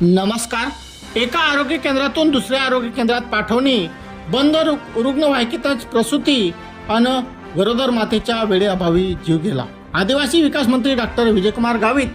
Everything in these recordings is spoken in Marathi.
नमस्कार. एका आरोग्य केंद्रातून दुसऱ्या आरोग्य केंद्रात पाठवणे. बंद रु- रुग्णवाहिकेतच प्रसूती अन गरोदर मातेच्या वेळेअभावी जीव गेला. आदिवासी विकास मंत्री डॉक्टर विजयकुमार गावित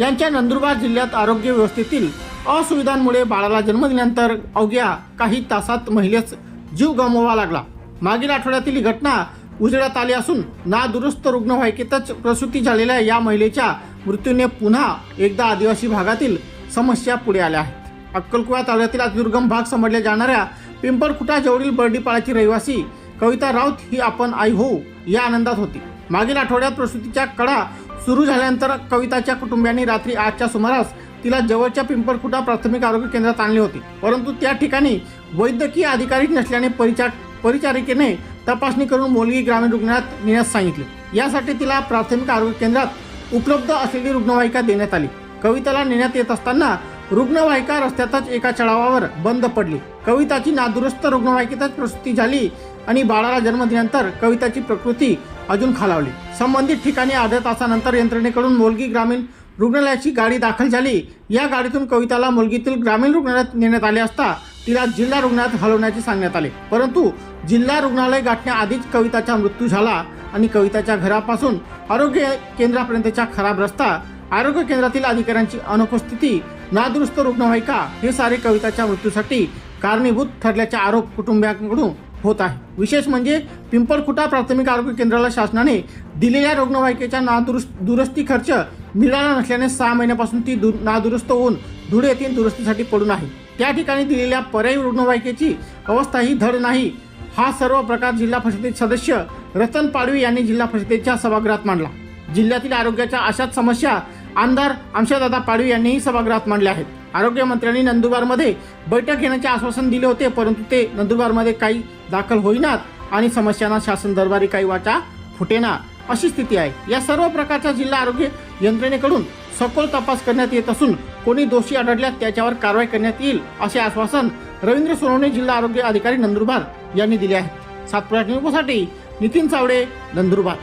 यांच्या नंदुरबार जिल्ह्यात आरोग्य व्यवस्थेतील असुविधांमुळे बाळाला जन्म दिल्यानंतर अवघ्या काही तासात महिलेस जीव गमवावा लागला. मागील आठवड्यातील ही घटना उजेडात आली असून नादुरुस्त रुग्णवाहिकेतच प्रसूती झालेल्या या महिलेच्या मृत्यूने पुन्हा एकदा आदिवासी भागातील समस्या पुढे आल्या आहेत. अक्कलकुवा तालुक्यातील दुर्गम भाग समजल्या जाणाऱ्या पिंपळखुटा जवळील बर्डीपाळाची रहिवासी कविता राऊत ही आपण आई होऊ या आनंदात होती. मागील आठवड्यात प्रसूतीच्या कडा सुरू झाल्यानंतर कविताच्या कुटुंबियांनी रात्री आठच्या सुमारास तिला जवळच्या पिंपळखुटा प्राथमिक आरोग्य केंद्रात आणली होती. परंतु त्या ठिकाणी वैद्यकीय अधिकारी नसल्याने परिचार परिचारिकेने तपासणी करून मुलगी ग्रामीण रुग्णालयात नेण्यास सांगितले. यासाठी तिला प्राथमिक आरोग्य केंद्रात उपलब्ध असलेली रुग्णवाहिका देण्यात आली. कविताला नेण्यात येत असताना रुग्णवाहिका रस्त्यातच एका चढावावर बंद पडली. कविताची नादुरुस्त रुग्णवाहिकेतच प्रसूती झाली आणि बाळाला जन्म दिल्यानंतर कविताची प्रकृती अजून खालावली. संबंधित ठिकाणी अर्ध्या तासानंतर यंत्रणेकडून मोलगी ग्रामीण रुग्णालयाची गाडी दाखल झाली. या गाडीतून कविताला मुलगीतील ग्रामीण रुग्णालयात नेण्यात आले असता तिला जिल्हा रुग्णालयात हलवण्याचे सांगण्यात आले. परंतु जिल्हा रुग्णालय गाठण्याआधीच कविताचा मृत्यू झाला आणि कविताच्या घरापासून आरोग्य केंद्रापर्यंतचा खराब रस्ता आरोग्य केंद्रातील अधिकाऱ्यांची अनुपस्थिती नादुरुस्त रुग्णवाहिका हे सारे कविताच्या मृत्यूसाठी कारणीभूत ठरल्याचा आरोप कुटुंबियांकडून होत आहे. विशेष म्हणजे पिंपळखुटा प्राथमिक आरोग्य केंद्राला शासनाने दिलेल्या रुग्णवाहिकेच्या नादुरुस्त दुरुस्ती खर्च मिळाला नसल्याने सहा महिन्यापासून ती दु नादुरुस्त होऊन धुळे येथील दुरुस्तीसाठी पडून आहे. त्या ठिकाणी दिलेल्या पर्यायी रुग्णवाहिकेची अवस्था ही धड नाही. हा सर्व प्रकार जिल्हा परिषदेचे सदस्य रतन पाडवी यांनी जिल्हा परिषदेच्या सभागृहात मांडला. जिल्ह्यातील आरोग्याच्या अशाच समस्या आमदार अंशदादा पाडवी यांनीही सभागृहात मांडले आहेत. आरोग्यमंत्र्यांनी नंदुरबारमध्ये बैठक घेण्याचे आश्वासन दिले होते परंतु ते नंदुरबारमध्ये काही दाखल होईनात आणि समस्यांना शासन दरबारी काही वाचा फुटेना अशी स्थिती आहे. या सर्व प्रकारच्या जिल्हा आरोग्य यंत्रणेकडून सखोल तपास करण्यात येत असून कोणी दोषी आढळल्यास त्याच्यावर कारवाई करण्यात येईल असे आश्वासन रवींद्र सोनवणे जिल्हा आरोग्य अधिकारी नंदुरबार यांनी दिले आहे सातपुरा न्यूजसाठी नितीन चावडे नंदुरबार.